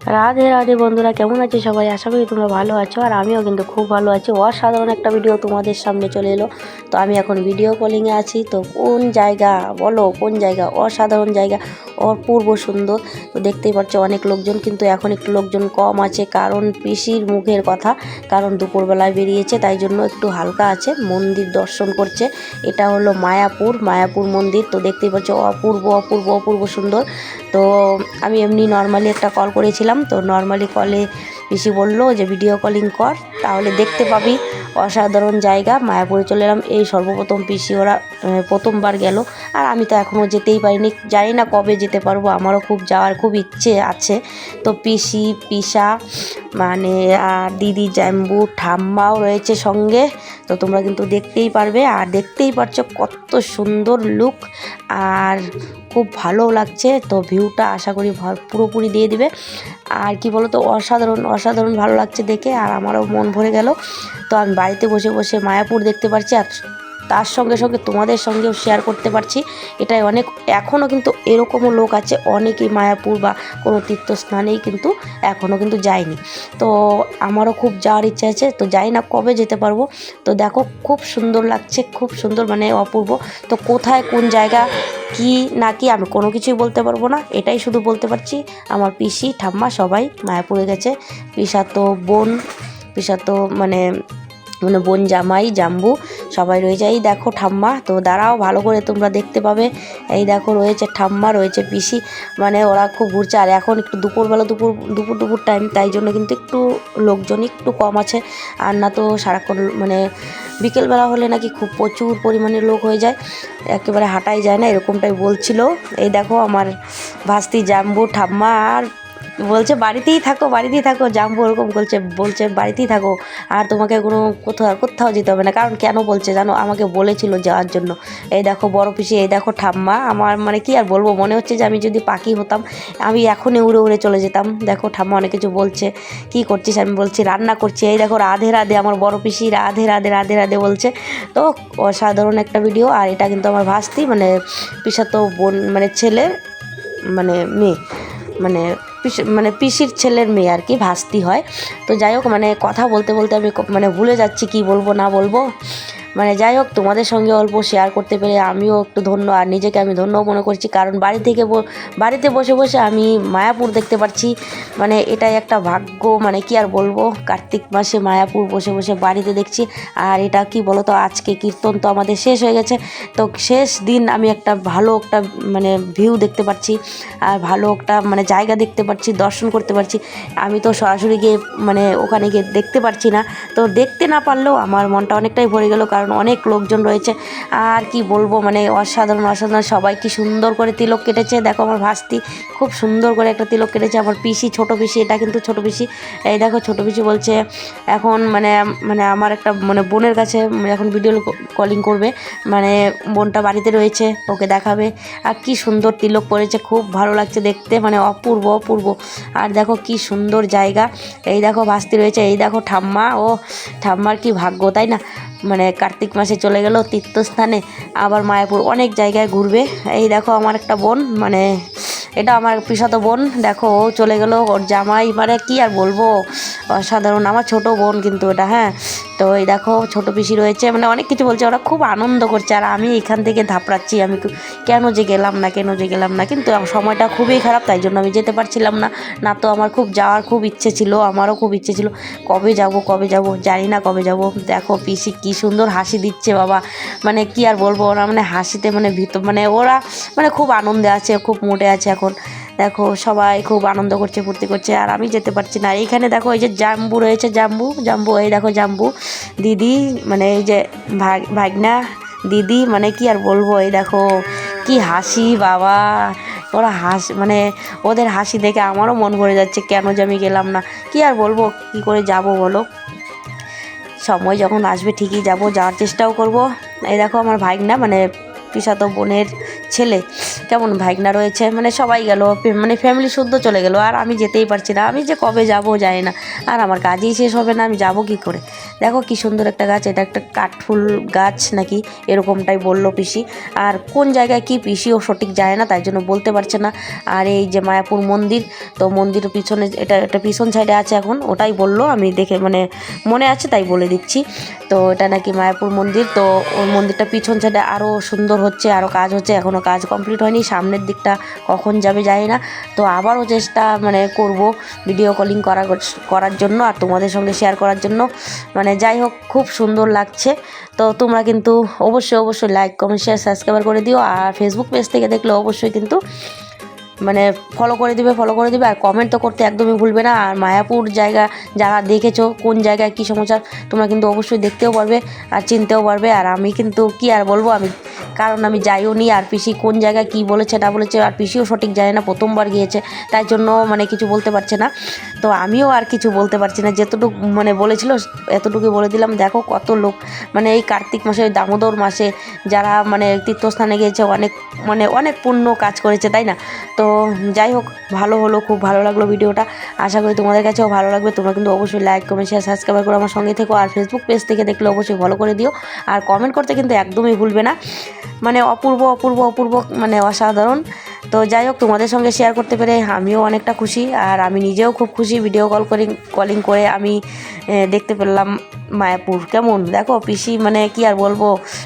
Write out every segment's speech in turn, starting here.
রাধে রাধে বন্ধুরা, কেমন আছে সবাই? আশা করি তোমরা ভালো আছো, আর আমিও কিন্তু খুব ভালো আছি। অসাধারণ একটা ভিডিও তোমাদের সামনে চলে এলো। তো আমি এখন ভিডিও কলিংয়ে আছি। তো কোন জায়গা? বলো, কোন জায়গা? অসাধারণ জায়গা, অপূর্ব সুন্দর। তো দেখতেই পাচ্ছ অনেক লোকজন, কিন্তু এখন একটু লোকজন কম আছে। কারণ পিসির মুখের কথা, কারণ দুপুরবেলায় বেরিয়েছে, তাই জন্য একটু হালকা আছে। মন্দির দর্শন করছে। এটা হলো মায়াপুর মায়াপুর মন্দির। তো দেখতেই পাচ্ছ অপূর্ব অপূর্ব অপূর্ব সুন্দর। তো আমি এমনি নর্মালি একটা কল করেছিলাম। তো নর্মালি কলে পিসি বলল যে ভিডিও কলিং কর, তাহলে দেখতে পাবি। অসাধারণ জায়গা, মায়াপুরে চলে এলাম। এই সর্বপ্রথম পিসি ওরা প্রথমবার গেল। আর আমি তো এখনও যেতেই পারিনি। জানি না কবে যেতে পারব, আমারও খুব যাওয়ার খুব ইচ্ছে আছে। তো পিসি, পিসা মানে আর দিদি, জ্যাম্বু, ঠাম্মাও রয়েছে সঙ্গে। তো তোমরা কিন্তু দেখতেই পারবে। আর দেখতেই পারছ কত সুন্দর লুক আর খুব ভালো লাগছে। তো ভিউটা আশা করি পুরোপুরি দিয়ে দিবে। আর কি বলো তো অসাধারণ অসাধারণ ভালো লাগছে দেখে আর আমারও মন ভরে গেল। তো আমি বাড়িতে বসে বসে মায়াপুর দেখতে পারছি আর তার সঙ্গে সঙ্গে তোমাদের সঙ্গেও শেয়ার করতে পারছি। এটাই অনেক এখনও কিন্তু এরকমও লোক আছে, অনেকেই মায়াপুর বা কোনো তীর্থস্থানেই কিন্তু এখনও কিন্তু যায়নি। তো আমারও খুব যাওয়ার ইচ্ছা আছে, তো যাই না কবে যেতে পারব। তো দেখো, খুব সুন্দর লাগছে, খুব সুন্দর মানে অপূর্ব। তো কোথায় কোন জায়গা কি না কি আমি কোনো কিছুই বলতে পারব না, এটাই শুধু বলতে পারছি। আমার পিসি, ঠাম্মা সবাই মায়াপুরে গেছে। পিসা তো বোন পিসা তো মানে মানে বোন জামাই, জাম্বু। সবাই রয়েছে এই দেখো ঠাম্মা, তো দাঁড়াও, ভালো করে তোমরা দেখতে পাবে। এই দেখো রয়েছে ঠাম্মা, রয়েছে পিসি। মানে ওরা খুব ঘুরছে। আর এখন একটু দুপুরবেলা, দুপুর দুপুর দুপুর টাইম তাই জন্য কিন্তু একটু লোকজন একটু কম আছে। আর না তো সারাক্ষণ মানে বিকেলবেলা হলে নাকি খুব প্রচুর পরিমাণে লোক হয়ে যায়। একেবারে হাঁটাই যায় না, এরকমটাই বলছিল। এই দেখো আমার ভাস্তি জাম্বু ঠাম্মা, আর বলছে, বাড়িতেই থাকো বাড়িতেই থাকো। জাম্বু ওরকম বলছে বলছে, বাড়িতেই থাকো। আর তোমাকে কোনো কোথাও কোথাও যেতে হবে না। কারণ কেন বলছে জানো? আমাকে বলেছিল যাওয়ার জন্য। এই দেখো বড় পিসি, এই দেখো ঠাম্মা। আমার মানে কি আর বলব? মনে হচ্ছে যে আমি যদি পাখি হতাম, আমি এখনই উড়ে উড়ে চলে যেতাম। দেখো ঠাম্মা অনেক কিছু বলছে। কি করছিস? আমি বলছি, রান্না করছি। এই দেখো রাধে রাধে আমার বড় পিসি, রাধে রাধে রাধে রাধে বলছে। তো অসাধারণ একটা ভিডিও আর এটা কিন্তু আমার ভাস্তি মানে পিসাতো বোন মানে ছেলে মানে মেয়ে। মানে পিসি মানে পিসির ছেলের মেয়ে আর কি, ভাস্তি হয়। তো যাই হোক মানে কথা বলতে বলতে আমি মানে ভুলে যাচ্ছি কি বলব না বলব। মানে যাই হোক, তোমাদের সঙ্গে অল্প শেয়ার করতে পেরে আমিও একটু ধন্য আর নিজেকে আমি ধন্য মনে করছি। কারণ বাড়ি থেকে বাড়িতে বসে বসে আমি মায়াপুর দেখতে পাচ্ছি মানে এটাই একটা ভাগ্য মানে কি আর বলব? কার্তিক মাসে মায়াপুর বসে বসে বাড়িতে দেখছি। আর এটা কি বলো তো আজকে কীর্তন তো আমাদের শেষ হয়ে গেছে। তো শেষ দিন আমি একটা ভালো একটা মানে ভিউ দেখতে পাচ্ছি আর ভালো একটা মানে জায়গা দেখতে পাচ্ছি দর্শন করতে পারছি। আমি তো সরাসরি গিয়ে মানে ওখানে গিয়ে দেখতে পারছি না। তো দেখতে না পারলেও আমার মনটা অনেকটাই ভরে গেল। কারণ অনেক লোকজন রয়েছে। আর কি বলব মানে অসাধারণ অসাধারণ। সবাই কি সুন্দর করে তিলক কেটেছে। দেখো আমার ভাস্তি, খুব সুন্দর করে একটা তিলক কেটেছে। আমার পিসি, ছোট পিসি, এটা কিন্তু ছোট পিসি। এই দেখো, ছোট পিসি বলছে, এখন মানে মানে আমার একটা মানে বোনের কাছে এখন ভিডিও কলিং করবে। মানে বোনটা বাড়িতে রয়েছে, ওকে দেখাবে। আর কি সুন্দর তিলক পরেছে, খুব ভালো লাগছে দেখতে মানে অপূর্ব অপূর্ব। আর দেখো কি সুন্দর জায়গা। এই দেখো ভাস্তি রয়েছে, এই দেখো ঠাম্মা, ও ঠাম্মার কি ভাগ্য, তাই না? মানে কার্তিক মাসে চলে গেল, তীর্থস্থানে, আবার মায়াপুর অনেক জায়গায় ঘুরবে। এই দেখো আমার একটা বোন মানে এটা আমার পিসাতো বোন। দেখো, ও চলে গেল ওর জামাই। মানে কি আর বলব? অসাধারণ, আমার ছোট বোন কিন্তু এটা হ্যাঁ? তো এই দেখো, ছোট পিসি রয়েছে। মানে অনেক কিছু বলছে, ওরা খুব আনন্দ করছে। আর আমি এখান থেকে ধাপড়াচ্ছি। আমি কেন যে গেলাম না, কেন যে গেলাম না? কিন্তু সময়টা খুবই খারাপ, তাই জন্য আমি যেতে পারছিলাম না। না তো আমার খুব যাওয়ার খুব ইচ্ছে ছিল, আমারও খুব ইচ্ছে ছিল। কবে যাব কবে যাব? জানি না কবে যাব। দেখো, পিসি কি সুন্দর হাসি দিচ্ছে, বাবা। মানে কি আর বলব, ওরা মানে হাসিতে মানে ভিতর মানে ওরা মানে খুব আনন্দে আছে, খুব মোটে আছে। এখন দেখো সবাই খুব আনন্দ করছে, ফুর্তি করছে, আর আমি যেতে পারছি না। এইখানে দেখো এই যে জাম্বু রয়েছে, জাম্বু জাম্বু, এই দেখো জাম্বু। দিদি মানে এই যে ভাগ ভাগনা দিদি মানে কি আর বলব, এই দেখো কি হাসি, বাবা। ওরা হাস মানে ওদের হাসি দেখে আমারও মন ভরে যাচ্ছে, কেন যে আমি গেলাম না? কি আর বলব, কি করে যাব বলো? সময় যখন আসবে ঠিকই যাব, যাওয়ার চেষ্টাও করব। এই দেখো আমার ভাগনা মানে পিসাতো বোনের ছেলে। কেমন ভাইগনা রয়েছে? মানে সবাই গেল মানে ফ্যামিলি শুদ্ধ চলে গেল। আর আমি যেতেই পারছি না। আমি যে কবে যাব যায় না। আর আমার কাজই শেষ হবে না, আমি যাব কি করে? দেখো কি সুন্দর একটা গাছ, এটা একটা কাঠফুল গাছ নাকি? এরকমটাই বলল পিসি। আর কোন জায়গায় কি পিসিও সঠিক যায় না, তাই জন্য বলতে পারছে না। আর এই যে মায়াপুর মন্দির, তো মন্দিরের পিছনে, এটা একটা পিছন সাইডে আছে এখন, ওটাই বলল। আমি দেখে মানে মনে আছে তাই বলে দিচ্ছি। তো এটা নাকি মায়াপুর মন্দির, তো ওই মন্দিরটা পিছন সাইডে আরও সুন্দর হচ্ছে আরও কাজ হচ্ছে এখনও কাজ কমপ্লিট হয়নি, সামনের দিকটা কখন যাবে জানি না। তো আবারও চেষ্টা মানে করব ভিডিও কলিং করা, করার জন্য আর তোমাদের সঙ্গে শেয়ার করার জন্য। মানে যাই হোক, খুব সুন্দর লাগছে। তো তোমরা কিন্তু অবশ্যই অবশ্যই লাইক কমেন্ট শেয়ার সাবস্ক্রাইব করে দিও। আর ফেসবুক পেজ থেকে দেখলে অবশ্যই কিন্তু মানে ফলো করে দিবে ফলো করে দিবে, আর কমেন্ট তো করতে একদমই ভুলবে না। আর মায়াপুর জায়গা যারা দেখেছ, কোন জায়গায় কী সমস্যা, তোমরা কিন্তু অবশ্যই দেখতেও পারবে আর চিনতেও পারবে। আর আমি কিন্তু কি আর বলব, আমি, কারণ আমি যাইও নি, আর পিসি কোন জায়গায় কী বলেছে, না বলেছে, আর পিসিও সঠিক জানে না, প্রথমবার গিয়েছে, তাই জন্য মানে কিছু বলতে পারছে না। তো আমিও আর কিছু বলতে পারছি না, যেতটুকু মানে বলেছিল, এতটুকু বলে দিলাম। দেখো কত লোক মানে এই কার্তিক মাসে দামোদর মাসে, যারা মানে তীর্থস্থানে গিয়েছে, অনেক মানে অনেক পুণ্য কাজ করেছে, তাই না? তো যাই হোক, ভালো হলো, খুব ভালো লাগল ভিডিওটা। আশা করি তোমাদের কাছেও ভালো লাগবে। তোমরা কিন্তু অবশ্যই লাইক কমেন্ট শেয়ার সাবস্ক্রাইব করে আমার সঙ্গে থেকো। আর ফেসবুক পেজ থেকে দেখলে অবশ্যই ফলো করে দিও। আর কমেন্ট করতে কিন্তু একদমই ভুলবে না। মানে অপূর্ব অপূর্ব অপূর্ব মানে অসাধারণ। তো যাই হোক, তোমাদের সঙ্গে শেয়ার করতে পেরে আমিও অনেকটা খুশি, আর আমি নিজেও খুব খুশি ভিডিও কল করি কলিং করে আমি দেখতে পেলাম মায়াপুর। কেমন? দেখো, পিসি মানে কি আর বলব?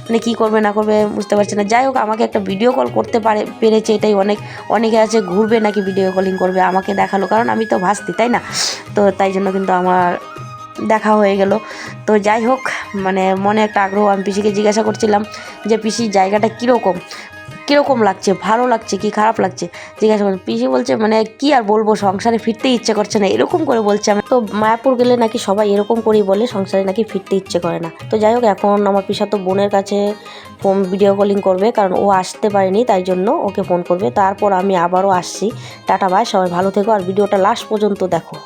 মানে কি করবে, না করবে বুঝতে পারছি না। যাই হোক, আমাকে একটা ভিডিও কল করতে পারে, পেরেছে এটাই অনেক, অনেকে আছে ঘুরবে নাকি ভিডিও কলিং করবে, আমাকে দেখাল, কারণ আমি তো ভাসতি, তাই না? তো তাই জন্য কিন্তু আমার দেখা হয়ে গেল। তো যাই হোক মানে মনে একটা আগ্রহ, আমি পিসিকে জিজ্ঞাসা করছিলাম যে পিসির জায়গাটা কীরকম? কীরকম লাগছে? ভালো লাগছে কি? খারাপ লাগছে? জিজ্ঞাসা করছি, পিসি বলছে মানে কি আর বলব? সংসারে ফিরতে ইচ্ছে করছে না। এরকম করে বলছে আমি তো মায়াপুর গেলে নাকি সবাই এরকম করেই বলে, সংসারে নাকি ফিরতে ইচ্ছে করে না। তো যাই হোক, এখন আমার পিসা তো বোনের কাছে ফোন ভিডিও কলিং করবে, কারণ ও আসতে পারেনি, তাই জন্য ওকে ফোন করবে। তারপর আমি আবারও আসছি। টাটা বাই সবাই ভালো থেকো, আর ভিডিওটা লাস্ট পর্যন্ত দেখো।